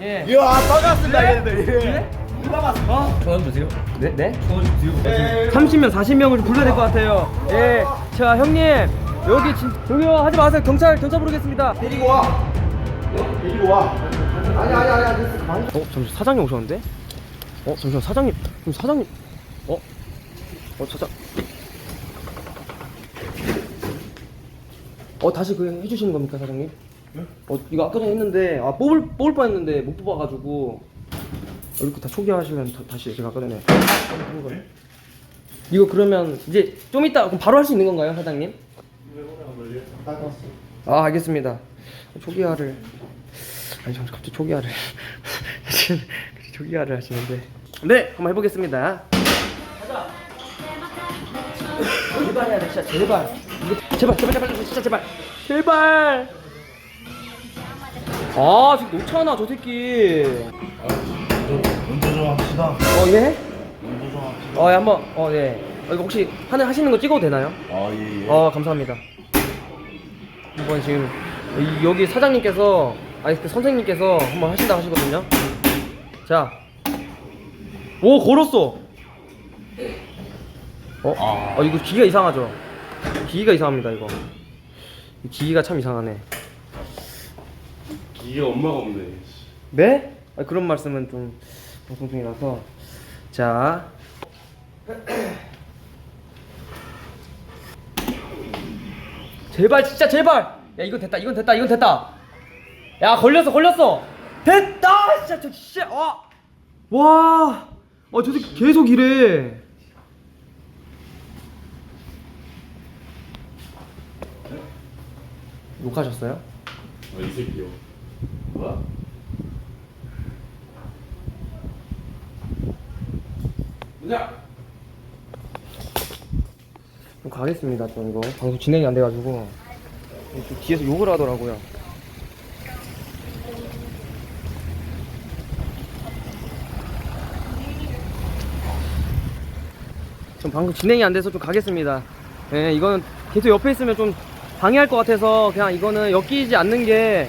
예. 이야 반갑습니다 얘네들 예? 어? 전화 주세요. 네? 네? 전화 좀 드리고 가세요. 30명, 40명을 불러야 될 것 같아요. 예. 자, 형님. 여기 진, 저기요, 하지 마세요. 경찰, 경찰 부르겠습니다. 데리고 와 데리고 와 아니 아니 아니 아니 가만히 어, 잠시 사장님 오셨는데? 어, 잠시만, 사장님. 지금 사장님. 어? 어, 사장. 어, 다시 그 해주시는 겁니까, 사장님? 어, 이거 아까 전에 했는데, 아, 뽑을, 뽑을 뻔 했는데, 못 뽑아가지고. 어, 이렇게 다 초기화하시면 다, 다시 제가 아까 전에 한 거예요. 이거 그러면 이제 좀 이따 그럼 바로 할 수 있는 건가요, 사장님? 아, 알겠습니다. 초기화를. 아니, 잠시 갑자기 초기화를. 초기화를 하시는데. 네, 한번 해보겠습니다. 제발 해야 돼, 진짜 제발. 이거 제발, 제발, 제발, 진짜 제발. 제발. 아, 지금 놓잖아, 저 새끼. 먼저 좀 합시다 어, 예? 먼저 좀 합시다 어, 예, 한번, 어, 네. 어, 이거 혹시 하는, 하시는 거 찍어도 되나요? 아예 어, 감사합니다. 이번 지금 이- 여기 사장님께서 아니 그 선생님께서 한번 하신다 하시거든요. 자, 오 걸었어. 어? 아. 어 이거 기가 이상하죠. 기가 이상합니다 이거. 이 기가 참 이상하네. 기계 엄마가 없네. 네? 아, 그런 말씀은 좀 방송 중이라서. 자. 제발 진짜 제발! 야 이건 됐다 이건 됐다 이건 됐다! 야 걸렸어 걸렸어! 됐다! 진짜 저 진짜 아. 와와저 새끼 계속 이래. 욕하셨어요? 아 이 새끼요 뭐야? 뭐냐? 좀 가겠습니다 좀 이거 방송 진행이 안 돼가지고 좀 뒤에서 욕을 하더라고요 좀 방송 진행이 안 돼서 좀 가겠습니다 예 이거는 계속 옆에 있으면 좀 방해할 것 같아서 그냥 이거는 엮이지 않는 게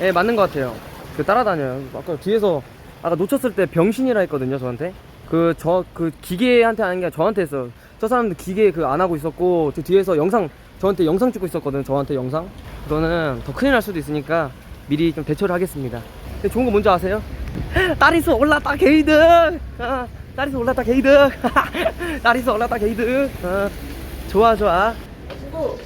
예, 맞는 것 같아요. 그 따라다녀요. 아까 뒤에서 아까 놓쳤을 때 병신이라 했거든요 저한테. 그 저그 기계한테 하는 게 저한테 했어요 저 사람들 기계 그 안 하고 있었고 저 뒤에서 영상 저한테 영상 찍고 있었거든 저한테 영상. 그거는 더 큰일 날 수도 있으니까 미리 좀 대처를 하겠습니다. 근데 좋은 거 뭔지 아세요? 딸이서 올랐다 게이득! 어, 딸이서 올랐다 게이득! 딸이서 올랐다 게이득! 어, 좋아 좋아. 친구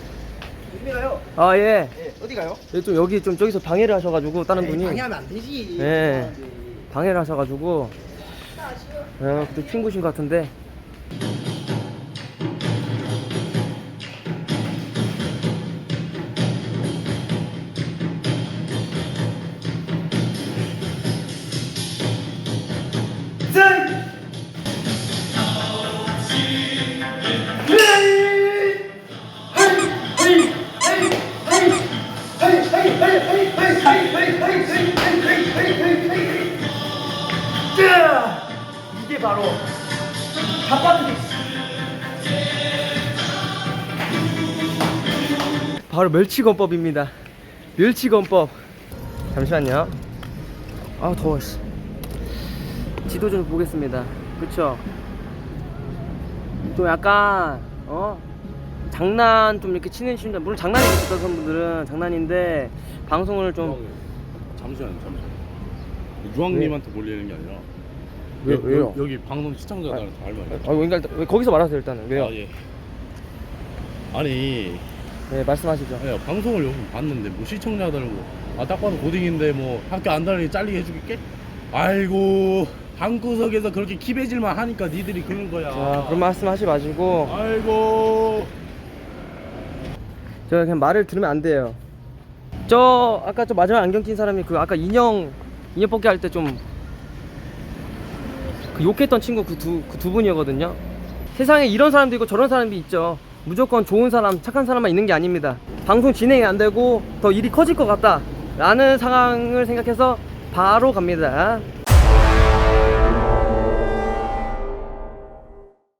어디 가요? 아 예. 예 어디 가요? 좀 여기 좀 저기서 방해를 하셔가지고 다른 분이. 방해하면 안 되지. 네. 방해를 하셔가지고. 어, 그때 친구신 것 같은데 잡아주기 바로 멸치건법입니다. 멸치건법. 잠시만요. 아 더워 씨. 지도 좀 보겠습니다. 그쵸? 좀 약간 어? 장난 좀 이렇게 치는 친구들 물론 장난이겠죠 어떤 분들은 장난인데 방송을 좀 잠시만요, 잠시만요. 유황님한테 몰리는 게 아니라 왜, 여- 왜요? 여, 기 방송 시청자들한테 할 말이에요. 아, 왜, 일단- 왜 거기서 말하세요 일단은 왜요? 아, 예. 아니, 네 말씀하시죠 아니, 방송을 요즘 봤는데 뭐 시청자들 뭐아딱 봐도 고딩인데 뭐 학교 안 다니니 잘리게 해주겠게? 아이고 방구석에서 그렇게 키배질만 하니까 니들이 그런 거야. 자 그런 말씀 하지 마시고 아이고. 제가 그냥 말을 들으면 안 돼요. 저 아까 저 마지막 안경 낀 사람이 그 아까 인형 인형 뽑기 할 때 좀 그 욕했던 친구 그 두 그 두 분이거든요. 세상에 이런 사람도 있고 저런 사람이 있죠. 무조건 좋은 사람, 착한 사람만 있는 게 아닙니다. 방송 진행이 안 되고 더 일이 커질 것 같다. 라는 상황을 생각해서 바로 갑니다.